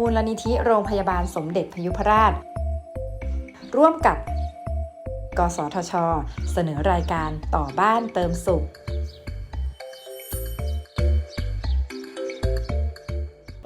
มูลนิธิโรงพยาบาลสมเด็จพยุพราช ร่วมกับ กสทช เสนอรายการต่อบ้านเติมสุข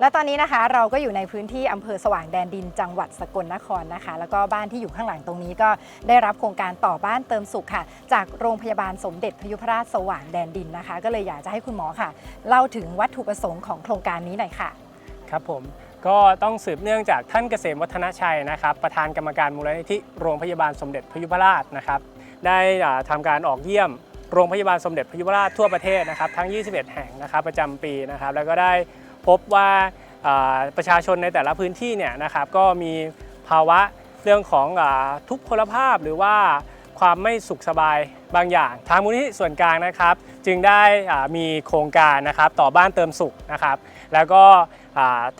และตอนนี้นะคะเราก็อยู่ในพื้นที่อำเภอสว่างแดนดินจังหวัดสกลนครนะคะ แล้วก็บ้านที่อยู่ข้างหลังตรงนี้ก็ได้รับโครงการต่อบ้านเติมสุขค่ะ จากโรงพยาบาลสมเด็จพยุพราชสว่างแดนดินนะคะ ก็เลยอยากจะให้คุณหมอค่ะ เล่าถึงวัตถุประสงค์ของโครงการนี้หน่อยค่ะ ครับผม ก็ต้องสืบเนื่องจากท่านเกษมวัฒนชัยนะครับ ประธานกรรมการมูลนิธิโรงพยาบาลสมเด็จพยุพราชนะครับ ได้ทำาการออกเยี่ยมโรงพยาบาลสมเด็จพยุพราชทั่วประเทศนะครับ ทั้ง 21 แห่งนะครับประจำปีนะครับ แล้วก็ได้พบว่าประชาชนในแต่ละพื้นที่เนี่ยนะครับ ก็มีภาวะเรื่องของอทุกพลภาพหรือว่าความไม่สุขสบายบางอย่าง ทางมูลนิธิส่วนกลางนะครับ จึงได้มีโครงการนะครับต่อบ้านเติมสุขนะครับ แล้วก็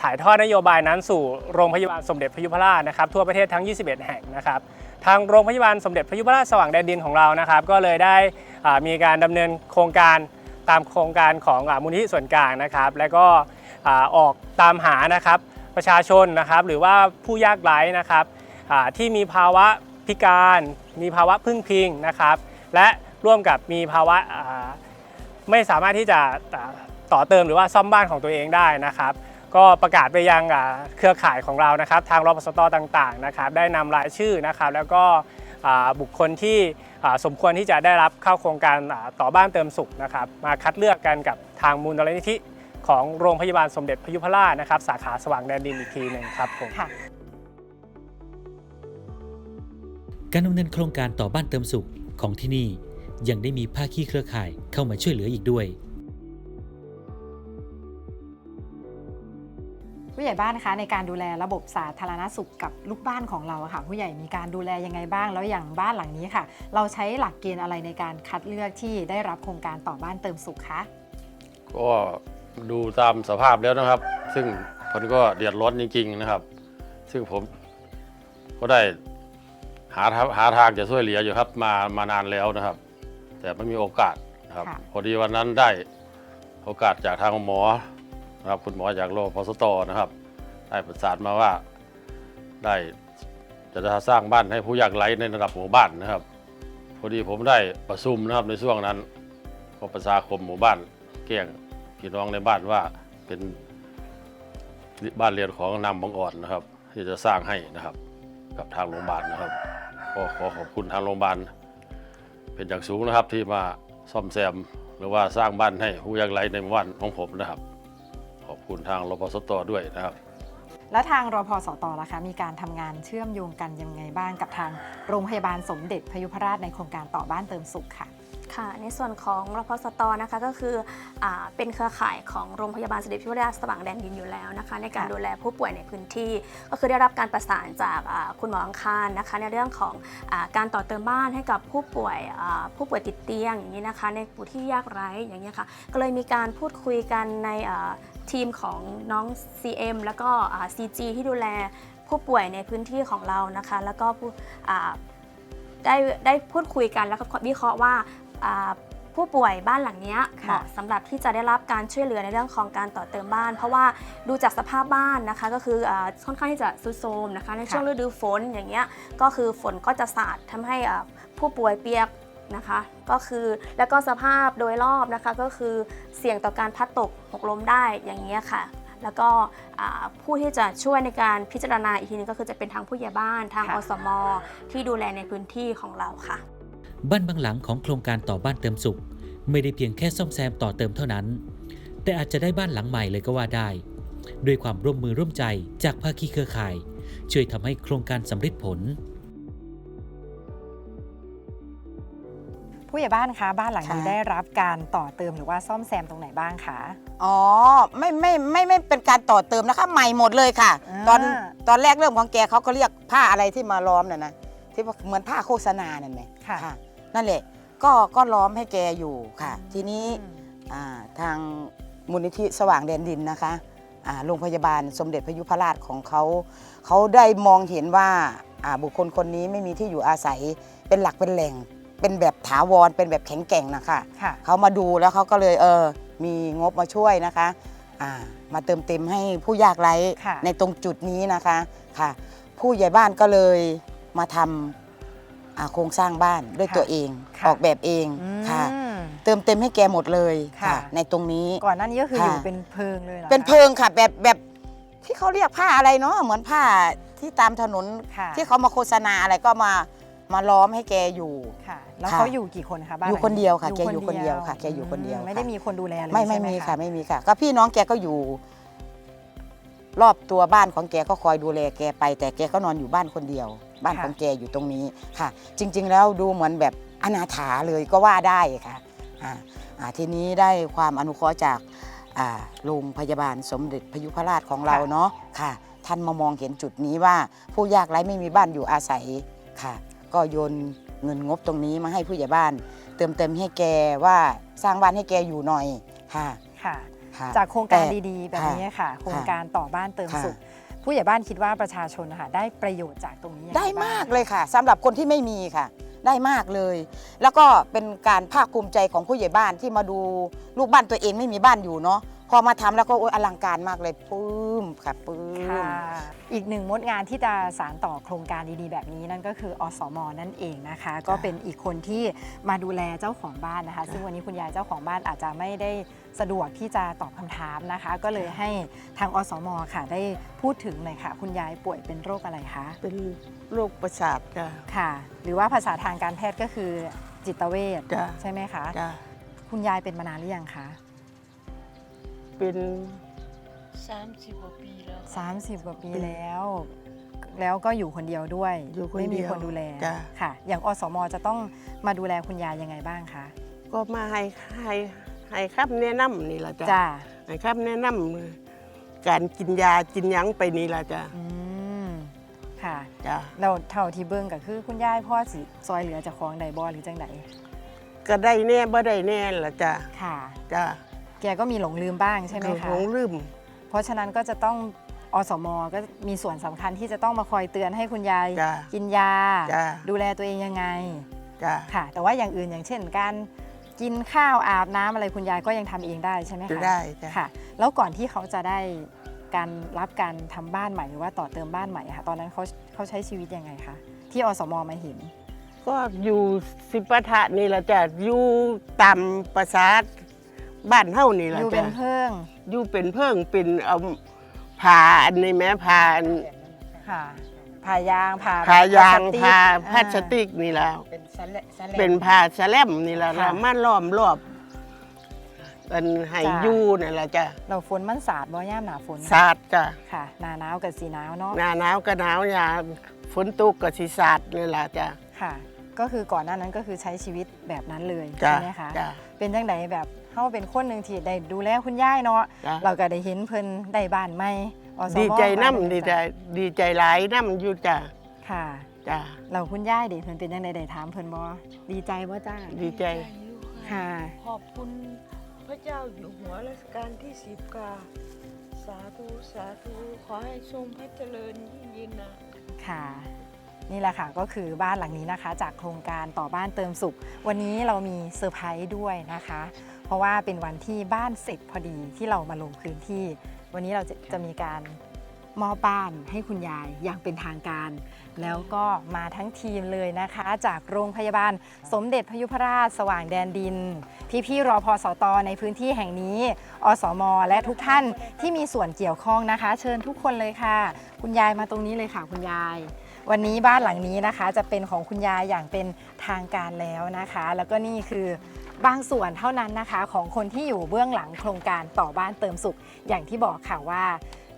ถ่ายทอดนโยบายนั้นสู่โรงพยาบาลสมเด็จพยุพราชนะครับทั่วประเทศทั้ง 21 แห่งนะครับทางโรงพยาบาลสมเด็จพยุพราชสว่างแดนดินของเรานะครับก็เลยได้มีการดำเนินโครงการตามโครงการของอมูลนิธิส่วนกลางนะครับ แล้วก็ออกตามหานะครับประชาชนนะครับหรือว่าผู้ยากไร้นะครับที่มีภาวะพิการ มีภาวะพึ่งพิงนะครับ และร่วมกับมีภาวะไม่สามารถที่จะต่อเติมหรือว่าซ่อมบ้านของตัวเองได้นะครับ ก็ประกาศไปยังอ่าเครือข่ายของเรานะครับ ทางรพสตต่างๆนะครับ ได้นำรายชื่อนะครับ แล้วก็อ่าบุคคลที่อ่าสมควรที่จะได้รับเข้าโครงการอ่าต่อบ้านเติมสุขนะครับ มาคัดเลือกกันกับทางมูลนิธิของโรงพยาบาลสมเด็จพยุพราชนะครับ สาขาสว่างแดนดินอีกทีหนึ่งครับผมค่ะการดำเนินโครงการต่อบ้านเติมสุขของที่นี่ยังได้มีภาคีเครือข่ายเข้ามาช่วยเหลืออีกด้วย ผู้ใหญ่บ้านนะคะในการดูแลระบบสาธารณสุขกับลูกบ้านของเราอะค่ะ ผู้ใหญ่มีการดูแลยังไงบ้าง แล้วอย่างบ้านหลังนี้ค่ะ เราใช้หลักเกณฑ์อะไรในการคัดเลือกที่ได้รับโครงการต่อบ้านเติมสุขคะก็ดูตามสภาพแล้วนะครับ ซึ่งผมก็เดือดร้อนจริงๆนะครับ ซึ่งผมก็ได้หาทางหาทางจะช่วยเหลืออยู่ครับมามานานแล้วนะครับ แต่ไม่มีโอกาสนะครับค่ะพอดีวันนั้นได้โอกาสจากทางหมอ นะครับคุณหมอจากโรงพยาบาลสตนะครับ ได้ประสานมาว่าได้จะสร้างบ้านให้ผู้ยากไร้ในระดับหมู่บ้านนะครับ พอดีผมได้ประชุมนะครับในช่วงนั้นก็ประชาคมหมู่บ้านแก้งพี่น้องในบ้านว่าเป็นบ้านเรียนของนำบางอ่อนนะครับ ที่จะสร้างให้นะครับกับทางโรงพยาบาลนะครับก็ขอขอบคุณทางโรงพยาบาลเป็นอย่างสูงนะครับที่มาซ่อมแซมหรือว่าสร้างบ้านให้ผู้ยากไร้ในหมู่บ้านของผมนะครับ อบคุณทางรพสตด้วยนะครับ แล้วทางรพสตล่ะคะ มีการทำงานเชื่อมโยงกันยังไงบ้างกับทางโรงพยาบาลสมเด็จพยุพราชในโครงการต่อบ้านเติมสุขค่ะ ค่ะ ในส่วนของรพสตนะคะก็คืออาเป็นเครือข่ายของโรงพยาบาลสมเด็จพยุพราชสว่างแดนดินอยู่แล้วนะคะในการค่ะดูแลผู้ป่วยในพื้นที่ ก็คือได้รับการประสานจากอ่าคุณหมออังคารนะคะในเรื่องของอาการต่อเติมบ้านให้กับผู้ป่วยอ่าผู้ป่วยติดเตียงอย่างนี้นะคะในผู้ที่ยากไร้อย่างนี้ยค่ะก็เลยมีการพูดคุยกันในอ่าทีมของน้อง CM แล้วก็อ่า CG ที่ดูแลผู้ป่วยในพื้นที่ของเรานะคะ แล้วก็ผู้อ่าได้ได้พูดคุยกันแล้วก็วิเคราะห์ว่าอ่า ผู้ป่วยบ้านหลังเนี้ยค่ะเหมาะสำหรับที่จะได้รับการช่วยเหลือในเรื่องของการต่อเติมบ้าน เพราะว่าดูจากสภาพบ้านนะคะ ก็คืออาค่อนข้างที่จะซุดโทรมนะคะ ในช่วงฤดูฝนอย่างเงี้ยก็คือฝนก็จะสาดทำให้อ่าผู้ป่วยเปียกนะคะก็คือแล้วก็สภาพโดยรอบนะคะก็คือเสี่ยงต่อการพัดตกหกล้มได้อย่างเงี้ยค่ะ แล้วก็อ่าผู้ที่จะช่วยในการพิจารณาอีกทีนึงก็คือจะเป็นทางผู้ใหญ่บ้านทางค่ะอสม ที่ดูแลในพื้นที่ของเราค่ะ บ้านบางหลังของโครงการต่อบ้านเติมสุข ไม่ได้เพียงแค่ซ่อมแซมต่อเติมเท่านั้น แต่อาจจะได้บ้านหลังใหม่เลยก็ว่าได้ ด้วยความร่วมมือร่วมใจจากภาคีเครือข่าย ช่วยทำให้โครงการสำเร็จผล ผู้ใหญ่บ้านคะบ้านหลังนี้ค่ะ ได้รับการต่อเติมหรือว่าซ่อมแซมตรงไหนบ้างคะ อ๋อไม่ไม่ไม่ไม่เป็นการต่อเติมนะคะ ใหม่หมดเลยค่ะ อ่า ตอนตอนแรกเริ่มของแกเขาก็เรียกผ้าอะไรที่มาล้อมน่ะนะที่ว่าเหมือนผ้าโฆษณานั่นไหมค่ะ นั่นแหละ ก็ก็ล้อมให้แกอยู่ค่ะ ทีนี้อืมอ่าทางมูลนิธิสว่างแดนดินนะคะอ่าโรงพยาบาลสมเด็จพยุพราชของเขา เขาได้มองเห็นว่าอ่าบุคคลคนนี้ไม่มีที่อยู่อาศัยเป็นหลักเป็นแหล่ง เป็นแบบถาวรเป็นแบบแข็งแกร่งนะคะค่ะเขามาดูแล้วเขาก็เลยเออมีงบมาช่วยนะคะอ่ามาเติมเต็มให้ผู้ยากไร้ค่ะในตรงจุดนี้นะคะค่ะ ผู้ใหญ่บ้านก็เลยมาทำอ่า โครงสร้างบ้านด้วยค่ะตัวเองค่ะออกแบบเองอืมค่ะ เติมเต็มให้แกหมดเลยค่ะค่ะ ในตรงนี้ก่อนหน้านี้ก็คือค่ะอยู่เป็นเพิงเลยหรอเป็นคะเพิงค่ะแบบแบบที่เขาเรียกผ้าอะไรเนาะเหมือนผ้าที่ตามถนนค่ะที่เขามาโฆษณาอะไรก็มามาล้อมให้แกอยู่ค่ะ แล้วค่ะเขาอยู่กี่คนคะบ้านอยู่หลังคนเดียวค่ะ แกอยู่คนเดียวค่ะ แกอยู่คนเดียวมค่ะไม่ได้มีคนดูแลเลยไม่ไม่ใช่หมีค่ะ ไม่มีค่ะ ก็พี่น้องแกก็อยู่ รอบตัวบ้านของแกก็คอยดูแลแกไป แต่แกก็นอนอยู่บ้านคนเดียว บ้านของแกอยู่ตรงนี้ค่ะ จริง ๆ แล้วดูเหมือนแบบอนาถาเลยก็ว่าได้ค่ะอ่าอ่าทีนี้ได้ความอนุเคราะห์จากอ่าโรงพยาบาลสมเด็จพยุพราชของเราเนาะค่ะ ท่านมามองเห็นจุดนี้ว่าผู้ยากไร้ไม่มีบ้านอยู่อาศัยค่ะ ก็โยนเงินงบตรงนี้มาให้ผู้ใหญ่บ้าน เติมเต็มให้แกว่าสร้างบ้านให้แกอยู่หน่อยค่ะค่ะค่ะจากโครงการแต่ดีๆ แบบนี้ค่ะ โครงการต่อบ้านเติมค่ะสุข ผู้ใหญ่บ้านคิดว่าประชาชนนะคะได้ประโยชน์จากตรงนี้ยังงได้บ้งมากเลยค่ะสำหรับคนที่ไม่มีค่ะ ได้มากเลย แล้วก็เป็นการภาคภูมิใจของผู้ใหญ่บ้านที่มาดูลูกบ้านตัวเองไม่มีบ้านอยู่เนาะ พอมาทำแล้วก็โอ้ยอลังการมากเลยปลื้มค่ะปลื้ค่ะมอีกหนึ่งมดงานที่จะสารต่อโครงการดีๆ แบบนี้นั่นก็คืออสมนั่นเองนะคะ ก็เป็นอีกคนที่มาดูแลเจ้าของบ้านนะคะ ซึ่งวันนี้คุณยายเจ้าของบ้านอาจจะไม่ได้สะดวกที่จะตอบคำถามนะคะ ก็เลยให้ทางอสมค่ะได้พูดถึงหน่อยค่ะ คุณยายป่วยเป็นโรคอะไรคะเป็นโรคประสาทจ้ะค่ะ หรือว่าภาษาทางการแพทย์ก็คือจิตเวชจ้ะใช่ไหมคะจ้ะคุณยายเป็นมานานหรือยังคะ เป็น30กว่าปีแล้วค่ะ30 กว่าปีแล้ว แล้วก็อยู่คนเดียวด้วย อยู่คนไม่มีเดียวคนดูแลจ้ะ ค่ะ อย่างอสมจะต้องมาดูแลคุณยายยังไงบ้างคะก็มาให้ให้ให้คำแนะนำนี่ละจ้ะจ้าให้คำแนะนำการกินยากินหยังไปนี่ละจ้ะอืมค่ะ จ้ะเราเท่าที่เบิ่งก็คือคุณยายพ่อสิซอยเหลือเจากของใดบ่หรือจังไดก็ได้แน่บ่ได้แน่ละจ้ะค่ะ จ้ะ แกก็มีหลงลืมบ้างใช่ไหมคะหลงลืม เพราะฉะนั้นก็จะต้องอสมก็มีส่วนสำคัญที่จะต้องมาคอยเตือนให้คุณยายจ้ะกินยาจ้ะดูแลตัวเองยังไงจ้ะค่ะ แต่ว่าอย่างอื่นอย่างเช่นการกินข้าวอาบน้ำอะไรคุณยายก็ยังทำเองได้ใช่ไหมจะคะได้จ้ะค่ะ แล้วก่อนที่เขาจะได้การรับการทำบ้านใหม่หรือว่าต่อเติมบ้านใหม่อะค่ะ ตอนนั้นเขาเขาใช้ชีวิตยังไงคะที่อสมมาเห็น ก็อยู่สิปะทะนี่ละจ้ะอยู่ตามประสาท บ้านเฮานี่อละยู่เป็จ้ะนเพิ่งอยู่เป็นเพิ่งเป็นเอาผ่าอันนี้แม้ผ่าอันค่ะผ่ายางผ่าผ่ายางพลสติกผ่าพลาสอ่ ติกนี่แล้ว เป็นสแลสแลเป็นผ่าแสลมนี่แหละค่ะแล้วมาล้อมรอบเป็นไห้จ้ะยูนี่แหละจ้ะเราฝนมันสาดบ่ย่ามหนาฝนสาดจ้ะค่ะหนาหนาวกับสีหนาวเนาะหน้าหนาวก็หนาวยาฝนตกก็สิสาดนี่แหละจ้ะค่ะ ก็คือก่อนหน้านั้นก็คือใช้ชีวิตแบบนั้นเลยจ้ะใช่ไหมคะ จ้ะเป็นจังไดแบบ เขาเป็นคนหนึ่งที่ได้ดูแลคุณย่ายเนาะจ้ะ เราก็ได้เห็นเพิ่นได้บ้านใหม่อสมดีใจบ้าน้ำใหม่ดีใจดีใจหลายน้ำอยู่จ้ะค่ะจ้ะเราคุณย่ายเด็เพิ่นเป็นยังไงได้ถามเพิ่นบ่ดีใจบ่จ้าดีใจ อยู่ค่ะ ขอบคุณพระเจ้าอยู่หัวรัชกาลที่สิบกาสาธุ สาธุ ขอให้ทรงพระเจริญยิ่งยิ่งนะ ค่ะ นี่แหละค่ะก็คือบ้านหลังนี้นะคะ จากโครงการต่อบ้านเติมสุข วันนี้เรามีเซอร์ไพรส์ด้วยนะคะเพ ราะว่าเป็นวันที่บ้านเสร็จพอดีที่เรามาลงพื้นที่ วันนี้เราจะจะมีการมอบบ้านให้คุณยายอย่างเป็นทางการ แล้วก็มาทั้งทีมเลยนะคะ จากโรงพยาบาลสมเด็จพยุพราชสว่างแดนดิน พี่ๆรอพอสตในพื้นที่แห่งนี้ อสม และทุกท่านที่มีส่วนเกี่ยวข้องนะคะ เชิญทุกคนเลยค่ะ คุณยายมาตรงนี้เลยค่ะคุณยาย วันนี้บ้านหลังนี้นะคะ จะเป็นของคุณยายอย่างเป็นทางการแล้วนะคะ แล้วก็นี่คือ บางส่วนเท่านั้นนะคะของคนที่อยู่เบื้องหลังโครงการต่อบ้านเติมสุข อย่างที่บอกค่ะว่า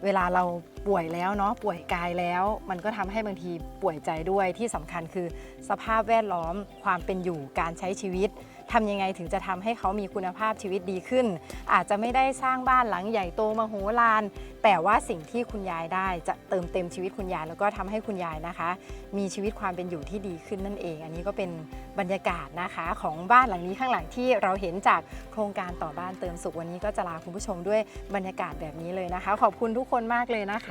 เวลาเรา ป่วยแล้วเนาะป่วยกายแล้ว มันก็ทำให้บางทีป่วยใจด้วยที่สำคัญคือ สภาพแวดล้อมความเป็นอยู่การใช้ชีวิตทำยังไงถึงจะทำให้เขามีคุณภาพชีวิตดีขึ้น อาจจะไม่ได้สร้างบ้านหลังใหญ่โตมโหฬารแต่ว่าสิ่งที่คุณยายได้จะเติมเต็มชีวิตคุณยายแล้วก็ทำให้คุณยายนะคะ มีชีวิตความเป็นอยู่ที่ดีขึ้นนั่นเอง อันนี้ก็เป็นบรรยากาศนะคะของบ้านหลังนี้ข้างหลังที่เราเห็นจากโครงการต่อบ้านเติมสุขวันนี้ก็จะลาคุณผู้ชมด้วยบรรยากาศแบบนี้เลยนะคะ ขอบคุณทุกคนมากเลยนะค